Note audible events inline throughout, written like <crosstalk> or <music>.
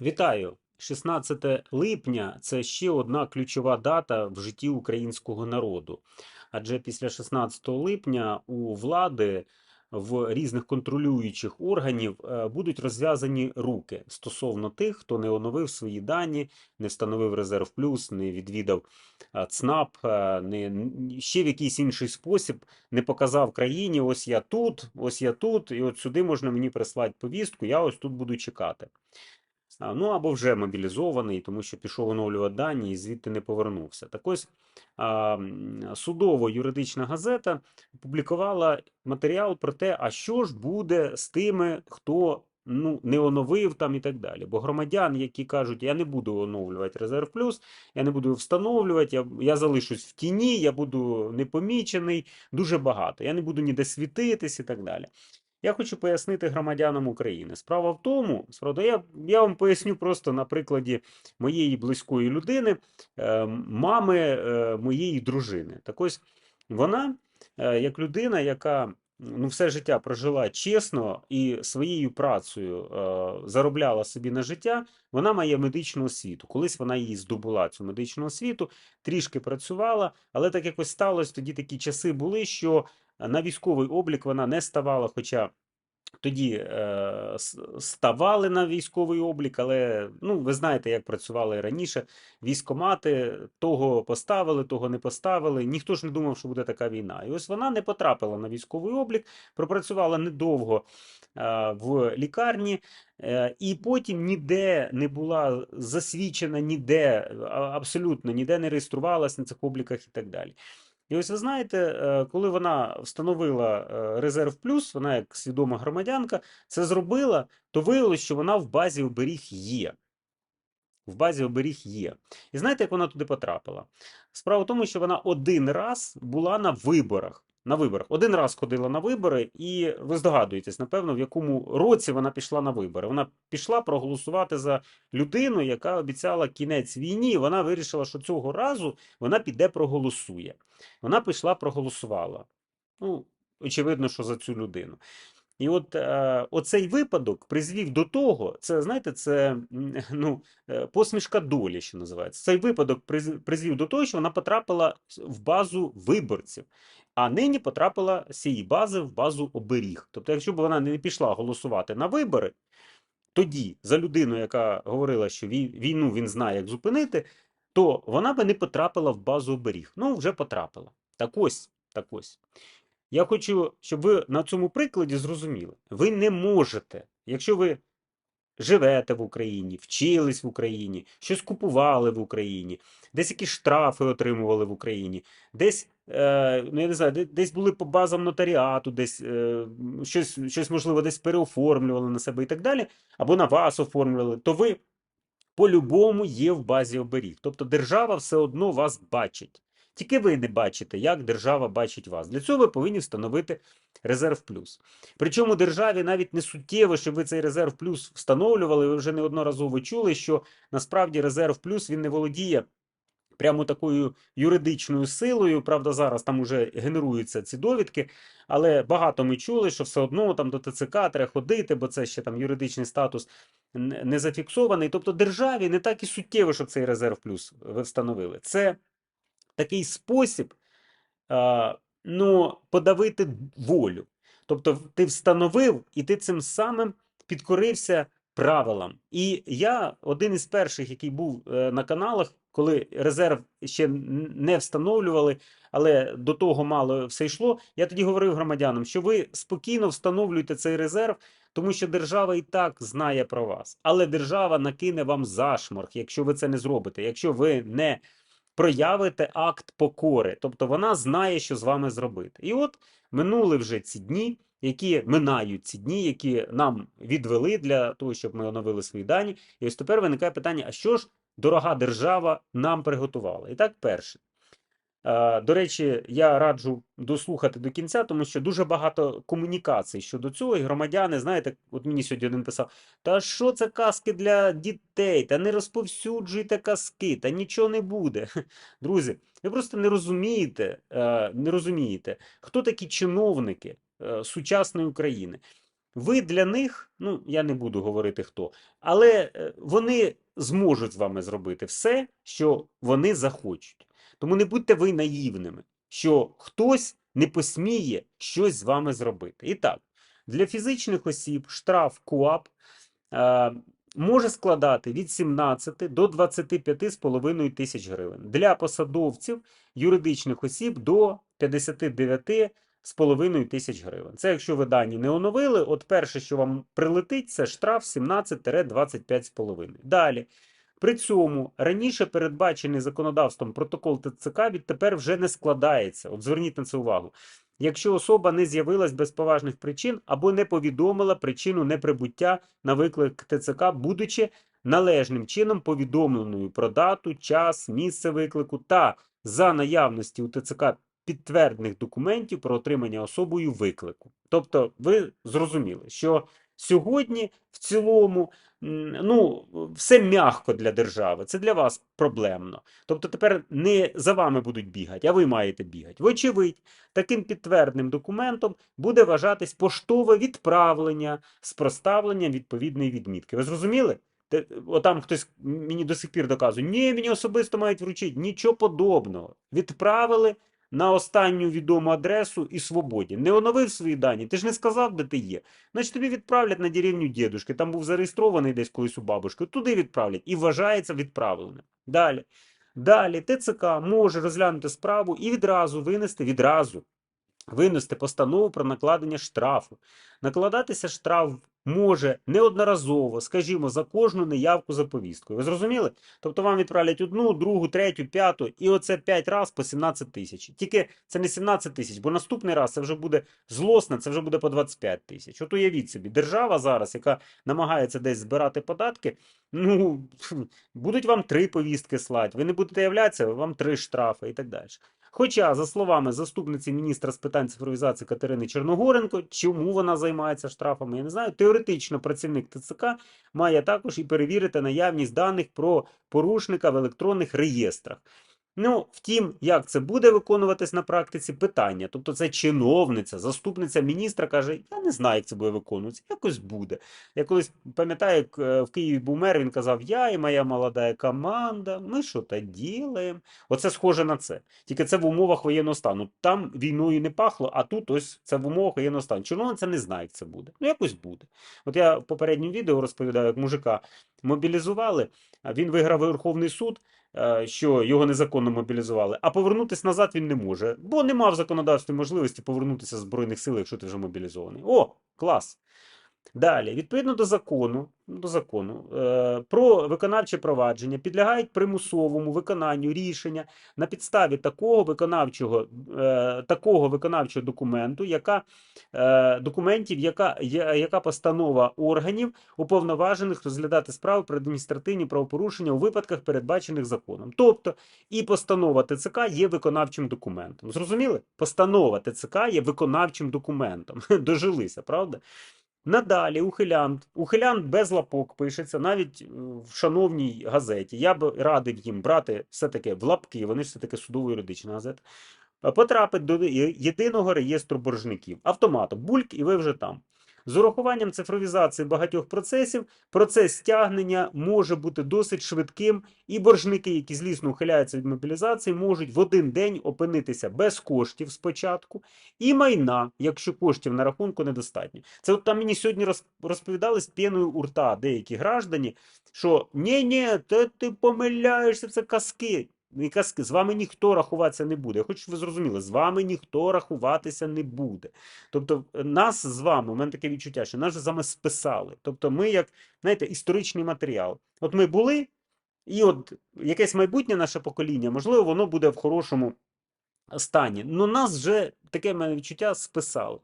Вітаю! 16 липня це ще одна ключова дата в житті українського народу. Адже після 16 липня у влади в різних контролюючих органів е, будуть розв'язані руки стосовно тих, хто не оновив свої дані, не встановив резерв плюс, не відвідав е, ЦНАП, е, не ще в якийсь інший спосіб не показав країні: ось я тут, ось я тут, і от сюди можна мені прислати повістку, я ось тут буду чекати. Ну або вже мобілізований, тому що пішов оновлювати дані і звідти не повернувся. Так ось судово-юридична газета опублікувала матеріал про те, а що ж буде з тими, хто ну, не оновив там і так далі. Бо громадян, які кажуть, я не буду оновлювати резерв плюс, я не буду встановлювати, я, я залишусь в тіні, я буду непомічений, дуже багато. Я не буду ніде світитись і так далі. Я хочу пояснити громадянам України. Справа в тому, справа, я, я вам поясню просто на прикладі моєї близької людини, е, мами е, моєї дружини. Так ось вона, е, як людина, яка ну, все життя прожила чесно і своєю працею заробляла собі на життя, вона має медичну освіту. Колись вона її здобула, цю медичну освіту, трішки працювала, але так якось сталося, тоді такі часи були, що на військовий облік вона не ставала, хоча тоді е, ставали на військовий облік, але ну, ви знаєте, як працювали раніше. Військомати того поставили, того не поставили. Ніхто ж не думав, що буде така війна. І ось вона не потрапила на військовий облік, пропрацювала недовго е, в лікарні, е, і потім ніде не була засвідчена, ніде абсолютно ніде не реєструвалась на цих обліках і так далі. І ось ви знаєте, е, коли вона встановила е, резерв плюс, вона як свідома громадянка це зробила, то виявилось, що вона в базі оберіг є. В базі оберіг є. І знаєте, як вона туди потрапила? Справа в тому, що вона один раз була на виборах. На виборах. Один раз ходила на вибори, і ви здогадуєтесь, напевно, в якому році вона пішла на вибори. Вона пішла проголосувати за людину, яка обіцяла кінець війні, вона вирішила, що цього разу вона піде проголосує. Вона пішла, проголосувала. Ну, очевидно, що за цю людину. І от е, оцей випадок призвів до того, це знаєте, це <laughs> ну, е, посмішка долі, що називається. Цей випадок призвів до того, що вона потрапила в базу виборців, а нині потрапила з цієї бази в базу оберіг. Тобто, якщо б вона не пішла голосувати на вибори, тоді за людину, яка говорила, що війну він знає, як зупинити, то вона би не потрапила в базу оберіг. Ну, вже потрапила. Так ось, так ось. Я хочу, щоб ви на цьому прикладі зрозуміли. Ви не можете, якщо ви живете в Україні, вчились в Україні, щось купували в Україні, десь якісь штрафи отримували в Україні, десь, е, ну я не знаю, десь були по базам нотаріату, десь е, щось, щось, можливо, десь переоформлювали на себе і так далі, або на вас оформлювали, то ви по-любому є в базі оберіг. Тобто держава все одно вас бачить. Тільки ви не бачите, як держава бачить вас. Для цього ви повинні встановити резерв плюс. Причому державі навіть не суттєво, щоб ви цей резерв плюс встановлювали. Ви вже неодноразово чули, що насправді резерв плюс він не володіє прямо такою юридичною силою. Правда, зараз там уже генеруються ці довідки, але багато ми чули, що все одно там до ТЦК треба ходити, бо це ще там юридичний статус не зафіксований. Тобто державі не так і суттєво, щоб цей резерв плюс ви встановили. Це такий спосіб ну, подавити волю. Тобто, ти встановив, і ти цим самим підкорився правилам. І я один із перших, який був е, на каналах, коли резерв ще не встановлювали, але до того мало все йшло. Я тоді говорив громадянам, що ви спокійно встановлюєте цей резерв, тому що держава і так знає про вас. Але держава накине вам зашморг, якщо ви це не зробите, якщо ви не проявите акт покори. Тобто вона знає, що з вами зробити. І от минули вже ці дні, які минають ці дні, які нам відвели для того, щоб ми оновили свої дані. І ось тепер виникає питання: а що ж дорога держава нам приготувала? І так, перше. Е, До речі, я раджу дослухати до кінця, тому що дуже багато комунікацій щодо цього. І громадяни, знаєте, от мені сьогодні один писав: Та що це казки для дітей? Та не розповсюджуйте казки, та нічого не буде. <laughs> Друзі, ви просто не розумієте, е, не розумієте, хто такі чиновники е, сучасної України. ви для них, ну я не буду говорити хто, але вони зможуть з вами зробити все, що вони захочуть. Тому не будьте ви наївними, що хтось не посміє щось з вами зробити. І так, для фізичних осіб штраф КУАП е, може складати від 17 до 25,5 тисяч гривень. Для посадовців юридичних осіб до 59,5 тисяч гривень. Це якщо ви дані не оновили, от перше, що вам прилетить, це штраф 17-25,5. Далі. При цьому раніше передбачений законодавством протокол ТЦК відтепер вже не складається. От зверніть на це увагу. Якщо особа не з'явилась без поважних причин або не повідомила причину неприбуття на виклик ТЦК, будучи належним чином повідомленою про дату, час, місце виклику та за наявності у ТЦК підтверджених документів про отримання особою виклику. Тобто, ви зрозуміли, що сьогодні в цілому ну, все м'яко для держави, це для вас проблемно. Тобто тепер не за вами будуть бігати, а ви маєте бігати. Вочевидь, таким підтвердним документом буде вважатись поштове відправлення з проставленням відповідної відмітки. Ви зрозуміли? Отам хтось мені до сих пір доказує, ні, мені особисто мають вручити. Нічого подобного. Відправили на останню відому адресу і свободі. Не оновив свої дані, ти ж не сказав, де ти є. Значить, тобі відправлять на деревню дідушки. Там був зареєстрований десь колись у бабушки. Туди відправлять і вважається відправленим. Далі. Далі ТЦК може розглянути справу і відразу винести відразу винести постанову про накладення штрафу. Накладатися штраф може неодноразово, скажімо, за кожну неявку за повісткою. Ви зрозуміли? Тобто вам відправлять одну, другу, третю, п'яту, і оце 5 разів по 17 тисяч. Тільки це не 17 тисяч, бо наступний раз це вже буде злосне, це вже буде по 25 тисяч. От уявіть собі, держава зараз, яка намагається десь збирати податки, ну <laughs> будуть вам три повістки слати. Ви не будете являтися, вам три штрафи і так далі. Хоча, за словами заступниці міністра з питань цифровізації Катерини Чорногоренко, чому вона займається штрафами, я не знаю. Теоретично працівник ТЦК має також і перевірити наявність даних про порушника в електронних реєстрах. Ну, втім, як це буде виконуватись на практиці, питання. Тобто, це чиновниця, заступниця міністра каже: Я не знаю, як це буде виконуватися, якось буде. Я колись пам'ятаю, як е, в Києві був мер, він казав: Я і моя молода команда, ми що то ділаємо. Оце схоже на це. Тільки це в умовах воєнного стану. Там війною не пахло, а тут ось це в умовах воєнного стану. Чиновниця не знає, як це буде. Ну, якось буде. От я в попередньому відео розповідаю, як мужика мобілізували, він виграв Верховний суд, що його незаконно мобілізували, а повернутися назад він не може, бо не мав законодавстві можливості повернутися з Збройних сил, якщо ти вже мобілізований. О, клас! Далі, відповідно до закону, до закону е, про виконавче провадження підлягають примусовому виконанню рішення на підставі такого виконавчого, е, такого виконавчого документу, яка, е, документів, яка, яка постанова органів, уповноважених розглядати справи про адміністративні правопорушення у випадках, передбачених законом. Тобто і постанова ТЦК є виконавчим документом. Зрозуміли? Постанова ТЦК є виконавчим документом. <laughs> Дожилися, правда? Надалі ухилянт, ухилянт без лапок пишеться навіть е, в шановній газеті. Я б радив їм брати все-таки в лапки, вони ж все-таки судово-юридична газета. е, Потрапить до єдиного реєстру боржників. Автоматом, бульк, і ви вже там. З урахуванням цифровізації багатьох процесів, процес стягнення може бути досить швидким, і боржники, які злісно ухиляються від мобілізації, можуть в один день опинитися без коштів спочатку, і майна, якщо коштів на рахунку недостатньо. Це от там мені сьогодні роз- розповідали з піною у рта деякі граждані, що ні, ні, ти, ти помиляєшся, це казки. Не казки, з вами ніхто рахуватися не буде. Щоб ви зрозуміли, з вами ніхто рахуватися не буде. Тобто, е, нас з вами, у мене таке відчуття, що нас з вами списали. Тобто, ми, як, знаєте, історичний матеріал. От ми були, і от якесь майбутнє наше покоління, можливо, воно буде в хорошому стані. Ну, нас вже таке мене відчуття списали.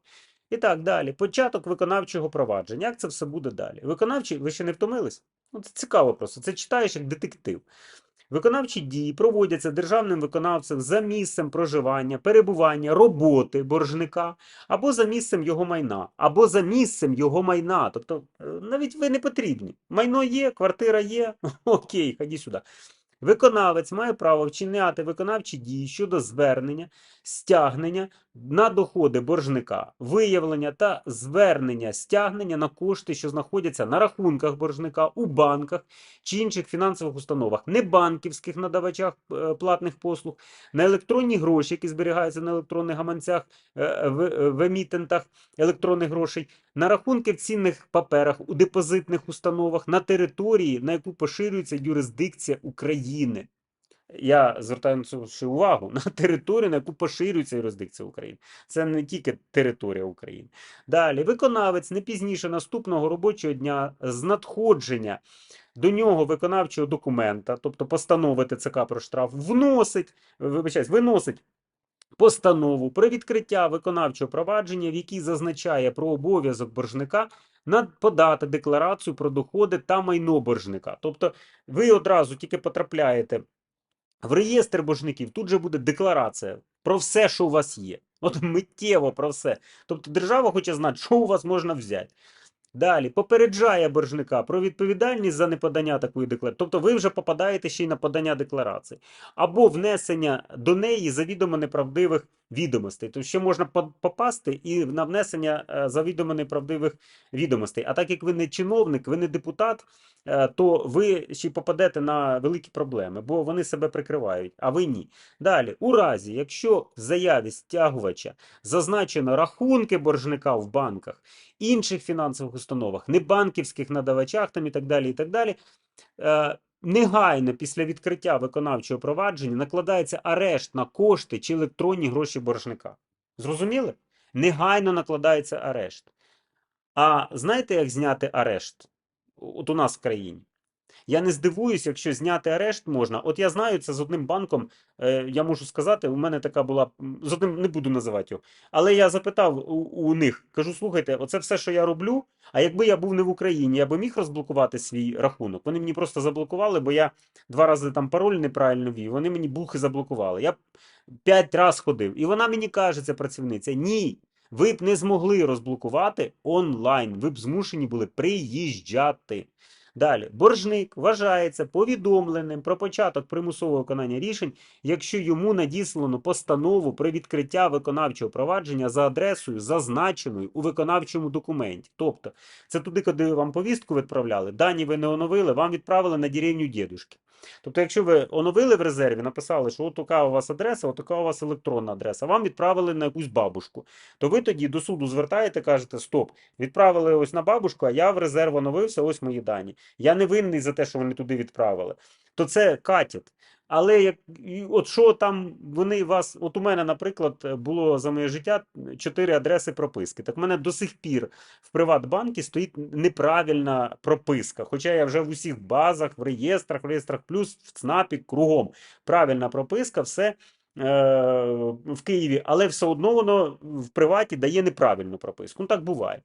І так, далі. Початок виконавчого провадження. Як це все буде далі? Виконавчий, ви ще не втомились? Ну, це цікаво просто. Це читаєш як детектив. Виконавчі дії проводяться державним виконавцем за місцем проживання, перебування, роботи боржника, або за місцем його майна, або за місцем його майна. Тобто е, навіть ви не потрібні. Майно є, квартира є, <laughs> окей, ході сюди. Виконавець має право вчиняти виконавчі дії щодо звернення, стягнення на доходи боржника, виявлення та звернення стягнення на кошти, що знаходяться на рахунках боржника у банках чи інших фінансових установах, небанківських надавачах е, платних послуг, на електронні гроші, які зберігаються на електронних гаманцях е, е, в емітентах електронних грошей, на рахунки в цінних паперах у депозитних установах на території, на яку поширюється юрисдикція України. Я звертаю увагу на територію, на яку поширюється юрисдикція України. Це не тільки територія України. Далі, виконавець не пізніше наступного робочого дня з надходження до нього виконавчого документа, тобто постанови ТЦК про штраф, вносить, вибачаюсь, виносить постанову про відкриття виконавчого провадження, в якій зазначає про обов'язок боржника подати декларацію про доходи та майно боржника. Тобто ви одразу тільки потрапляєте в реєстр боржників, тут же буде декларація про все, що у вас є. От миттєво про все. Тобто держава хоче знати, що у вас можна взяти. Далі попереджає боржника про відповідальність за неподання такої декларації. Тобто ви вже попадаєте ще й на подання декларації, або внесення до неї завідомо неправдивих відомостей. Тобто ще можна попасти і на внесення е, завідомо неправдивих відомостей. А так як ви не чиновник, ви не депутат, е, то ви ще й попадете на великі проблеми, бо вони себе прикривають, а ви ні. Далі, у разі, якщо в заяві стягувача зазначено рахунки боржника в банках, інших фінансових установах, небанківських надавачах там і так далі, і так далі. Негайно після відкриття виконавчого провадження накладається арешт на кошти чи електронні гроші боржника. Зрозуміли? Негайно накладається арешт. А знаєте, як зняти арешт? От у нас в країні. Я не здивуюсь, якщо зняти арешт можна. От я знаю це з одним банком. Е, я можу сказати, у мене така була з одним не буду називати його. Але я запитав у, у них, кажу: слухайте, оце все, що я роблю. А якби я був не в Україні, я би міг розблокувати свій рахунок. Вони мені просто заблокували, бо я два рази там пароль неправильно ввів. Вони мені бухи заблокували. Я п'ять разів ходив. І вона мені каже, ця працівниця: ні. Ви б не змогли розблокувати онлайн, ви б змушені були приїжджати. Далі, боржник вважається повідомленим про початок примусового виконання рішень, якщо йому надіслано постанову про відкриття виконавчого провадження за адресою, зазначеною у виконавчому документі. Тобто, це туди, куди вам повістку відправляли, дані ви не оновили, вам відправили на деревню дідушки. Тобто, якщо ви оновили в резерві, написали, що от така у вас адреса, от така у вас електронна адреса, вам відправили на якусь бабушку, то ви тоді до суду звертаєте, кажете: Стоп, відправили ось на бабушку, а я в резерв оновився, ось мої дані. Я не винний за те, що вони туди відправили. То це катять. Але як от що там вони вас, от у мене, наприклад, було за моє життя чотири адреси прописки. Так в мене до сих пір в Приватбанкі стоїть неправильна прописка. Хоча я вже в усіх базах, в реєстрах, в реєстрах плюс, в ЦНАПі, кругом правильна прописка, все е, в Києві, але все одно воно в приваті дає неправильну прописку. Ну так буває.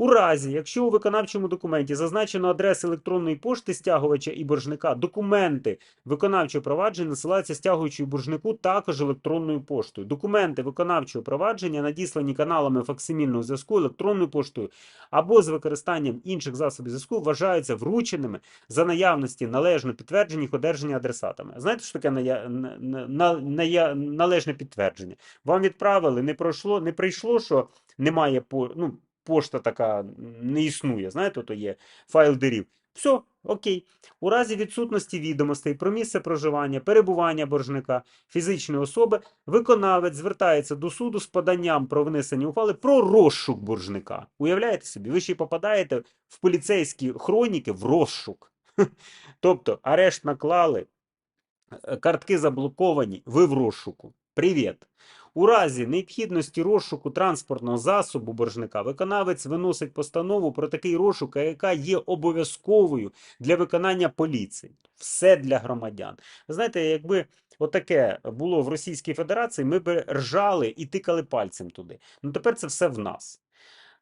У разі, якщо у виконавчому документі зазначено адреси електронної пошти стягувача і боржника, документи виконавчого провадження насилаються стягуючу і боржнику також електронною поштою. Документи виконавчого провадження надіслані каналами факсимільного зв'язку електронною поштою або з використанням інших засобів зв'язку вважаються врученими за наявності належно підтверджених одержання адресатами. Знаєте, що таке належне підтвердження? Вам відправили, не пройшло, не прийшло, що немає по... ну, пошта така не існує. Знаєте, то є файл дирів. Все, окей. У разі відсутності відомостей про місце проживання, перебування боржника, фізичної особи, виконавець звертається до суду з поданням про внесення ухвали про розшук боржника. Уявляєте собі, ви ще й попадаєте в поліцейські хроніки в розшук. <laughs> Тобто, арешт наклали, е, картки заблоковані, ви в розшуку. Привіт. У разі необхідності розшуку транспортного засобу боржника виконавець виносить постанову про такий розшук, яка є обов'язковою для виконання поліції. Все для громадян. Знаєте, якби отаке було в Російській Федерації, ми б ржали і тикали пальцем туди. Ну тепер це все в нас.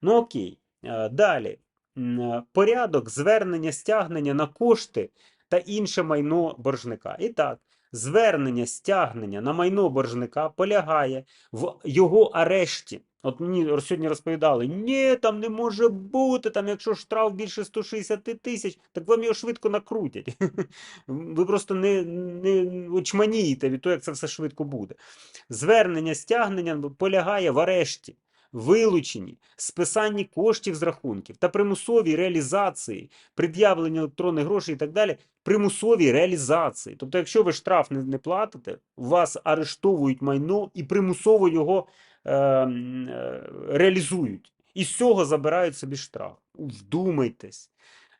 Ну окей. Е, Далі. Е, Порядок звернення стягнення на кошти та інше майно боржника. І так, звернення стягнення на майно боржника полягає в його арешті. От мені сьогодні розповідали, ні, там не може бути, там якщо штраф більше 160 тисяч, так вам його швидко накрутять. <laughs> Ви просто не, не очманієте від того, як це все швидко буде. Звернення стягнення полягає в арешті, вилученні, списанні коштів з рахунків та примусовій реалізації, пред'явленні електронних грошей і так далі. Примусовій реалізації. Тобто, якщо ви штраф не, не платите, вас арештовують майно і примусово його е, е, реалізують. І з цього забирають собі штраф. Вдумайтесь.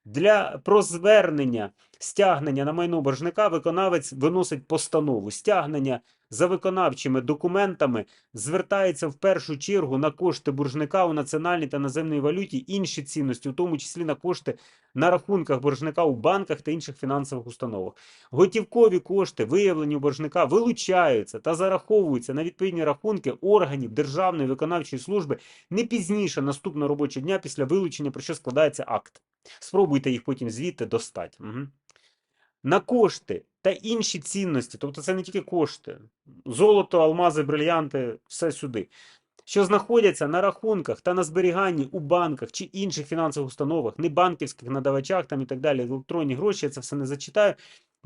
Для про звернення стягнення на майно боржника виконавець виносить постанову. Стягнення за виконавчими документами звертається в першу чергу на кошти боржника у національній та наземній валюті, інші цінності, у тому числі на кошти на рахунках боржника у банках та інших фінансових установах. Готівкові кошти, виявлені у боржника, вилучаються та зараховуються на відповідні рахунки органів Державної виконавчої служби не пізніше наступного робочого дня після вилучення, про що складається акт. Спробуйте їх потім звідти достати. Угу. На кошти та інші цінності, тобто це не тільки кошти, золото, алмази, брильянти, все сюди, що знаходяться на рахунках та на зберіганні у банках чи інших фінансових установах, не банківських надавачах там і так далі, електронні гроші, я це все не зачитаю.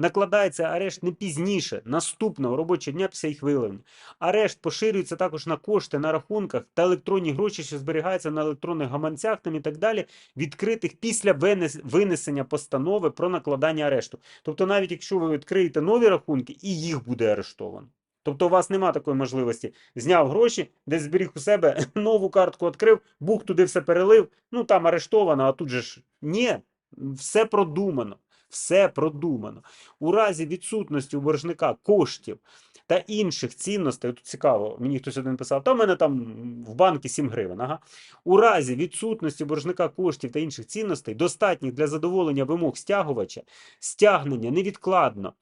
Накладається арешт не пізніше наступного робочого дня після їх виявлення. Арешт поширюється також на кошти на рахунках та електронні гроші, що зберігаються на електронних гаманцях там і так далі, відкритих після винесення постанови про накладання арешту. Тобто, навіть якщо ви відкриєте нові рахунки, і їх буде арештовано. Тобто, у вас нема такої можливості. Зняв гроші, десь зберіг у себе, <laughs> нову картку відкрив, бух туди все перелив. Ну там арештовано, а тут же ж ні, все продумано. Все продумано. У разі відсутності у боржника коштів та інших цінностей, тут цікаво, мені хтось один писав, та в мене там в банки 7 гривень. Ага. У разі відсутності боржника коштів та інших цінностей, достатніх для задоволення вимог стягувача, стягнення невідкладно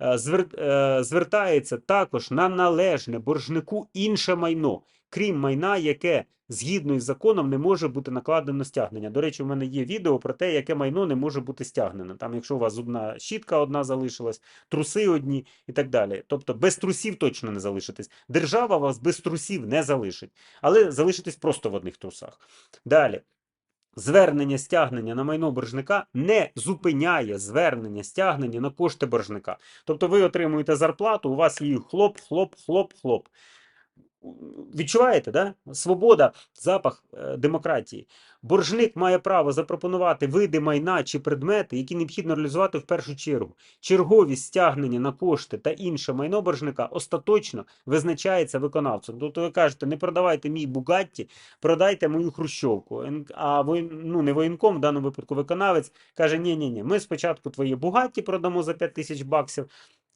е, е, звертається також на належне боржнику інше майно, крім майна, яке згідно із законом не може бути накладено стягнення. До речі, у мене є відео про те, яке майно не може бути стягнено. Там, якщо у вас зубна щітка одна залишилась, труси одні і так далі. Тобто без трусів точно не залишитесь. Держава вас без трусів не залишить, але залишитесь просто в одних трусах. Далі. Звернення стягнення на майно боржника не зупиняє звернення стягнення на кошти боржника. Тобто ви отримуєте зарплату, у вас її хлоп, хлоп, хлоп, хлоп. Відчуваєте, да? Свобода, запах е, демократії. Боржник має право запропонувати види майна чи предмети, які необхідно реалізувати в першу чергу. Черговість стягнення на кошти та інше майно боржника остаточно визначається виконавцем. Тобто ви кажете, не продавайте мій Бугатті, продайте мою Хрущовку. А воєн- ну, не воєнком, в даному випадку виконавець каже: ні, ні, ні, ми спочатку твої Бугатті продамо за 5 тисяч баксів.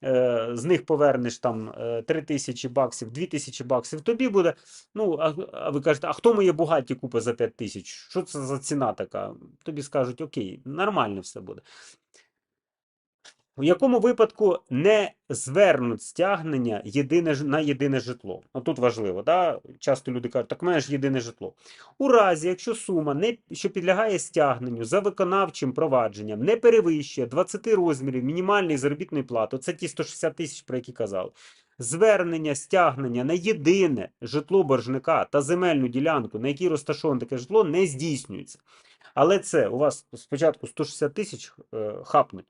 Е, З них повернеш там 3 тисячі баксів, 2 тисячі баксів тобі буде. Ну, а ви кажете, а хто моє Бугаті купить за 5 тисяч? Що це за ціна така? Тобі скажуть, окей, нормально все буде. У якому випадку не звернуть стягнення єдине, на єдине житло? Ну, тут важливо, да? часто люди кажуть, так в ж єдине житло. У разі, якщо сума, не, що підлягає стягненню за виконавчим провадженням, не перевищує 20 розмірів мінімальної заробітної плати, це ті 160 тисяч, про які казали, звернення стягнення на єдине житло боржника та земельну ділянку, на якій розташоване таке житло, не здійснюється. Але це у вас спочатку 160 тисяч е, хапнуть.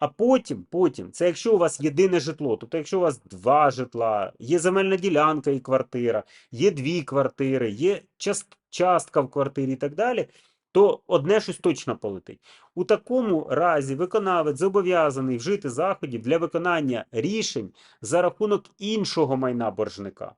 А потім, потім, це якщо у вас єдине житло, тобто якщо у вас два житла, є земельна ділянка і квартира, є дві квартири, є част- частка в квартирі і так далі, то одне щось точно полетить. У такому разі виконавець зобов'язаний вжити заходів для виконання рішень за рахунок іншого майна боржника.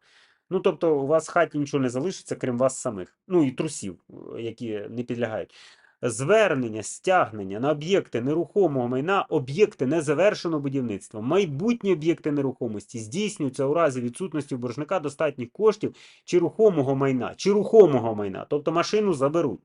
Ну, тобто, у вас в хаті нічого не залишиться, крім вас самих, ну і трусів, е, які не підлягають. Звернення, стягнення на об'єкти нерухомого майна, об'єкти незавершеного будівництва, майбутні об'єкти нерухомості здійснюються у разі відсутності у боржника достатніх коштів чи рухомого майна, чи рухомого майна, тобто машину заберуть.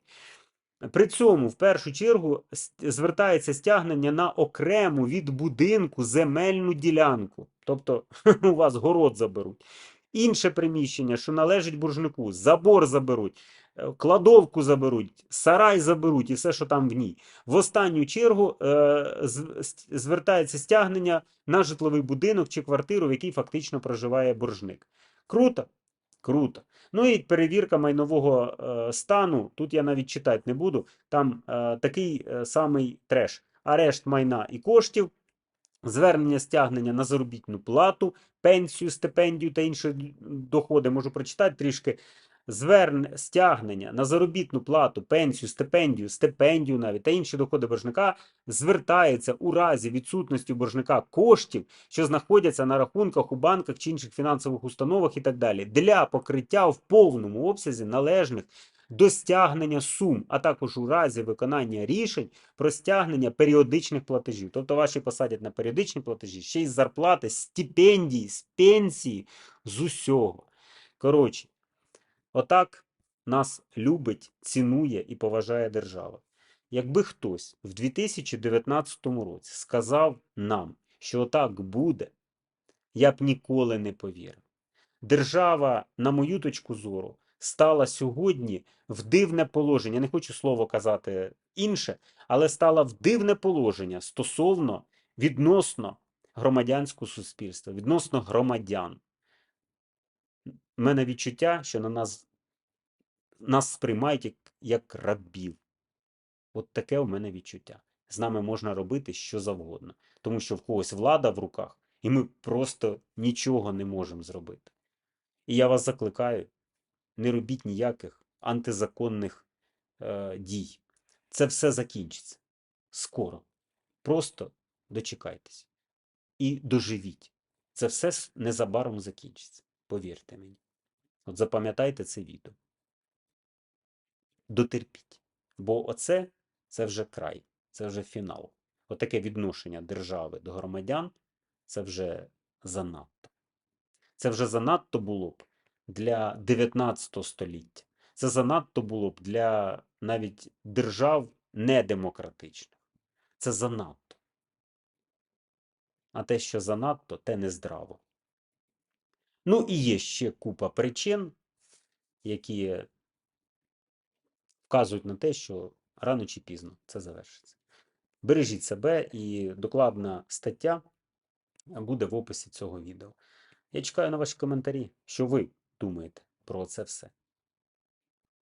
При цьому в першу чергу звертається стягнення на окрему від будинку земельну ділянку. Тобто <laughs> у вас город заберуть. Інше приміщення, що належить боржнику, забор заберуть, е, кладовку заберуть, сарай заберуть і все, що там в ній. В останню чергу е, звертається стягнення на житловий будинок чи квартиру, в якій фактично проживає боржник. Круто? Круто. Ну і перевірка майнового е, стану. Тут я навіть читати не буду. Там е, такий е, самий треш. Арешт майна і коштів, звернення стягнення на заробітну плату, пенсію, стипендію та інші доходи. Можу прочитати трішки. Звернення стягнення на заробітну плату, пенсію, стипендію, стипендію навіть та інші доходи боржника звертається у разі відсутності у боржника коштів, що знаходяться на рахунках у банках чи інших фінансових установах і так далі, для покриття в повному обсязі належних до стягнення сум, а також у разі виконання рішень про стягнення періодичних платежів. Тобто ваші посадять на періодичні платежі, ще й з зарплати, стипендії, з пенсії, з усього. Коротше, отак нас любить, цінує і поважає держава. Якби хтось в 2019 році сказав нам, що отак буде, я б ніколи не повірив. Держава, на мою точку зору, стала сьогодні в дивне положення. Не хочу слово казати інше, але стала в дивне положення стосовно відносно громадянського суспільства, відносно громадян. У мене відчуття, що на нас, нас сприймають як, як рабів. От таке у мене відчуття. З нами можна робити що завгодно, тому що в когось влада в руках, і ми просто нічого не можемо зробити. І я вас закликаю, не робіть ніяких антизаконних е, дій. Це все закінчиться скоро. Просто дочекайтесь і доживіть. Це все незабаром закінчиться. Повірте мені. От запам'ятайте це відео. Дотерпіть. Бо оце це вже край, це вже фінал. Отаке відношення держави до громадян це вже занадто. Це вже занадто було б для 19 століття. Це занадто було б для навіть держав недемократичних. Це занадто. А те, що занадто, те нездраво. Ну і є ще купа причин, які вказують на те, що рано чи пізно це завершиться. Бережіть себе і докладна стаття буде в описі цього відео. Я чекаю на ваші коментарі, що ви думаєте про це все.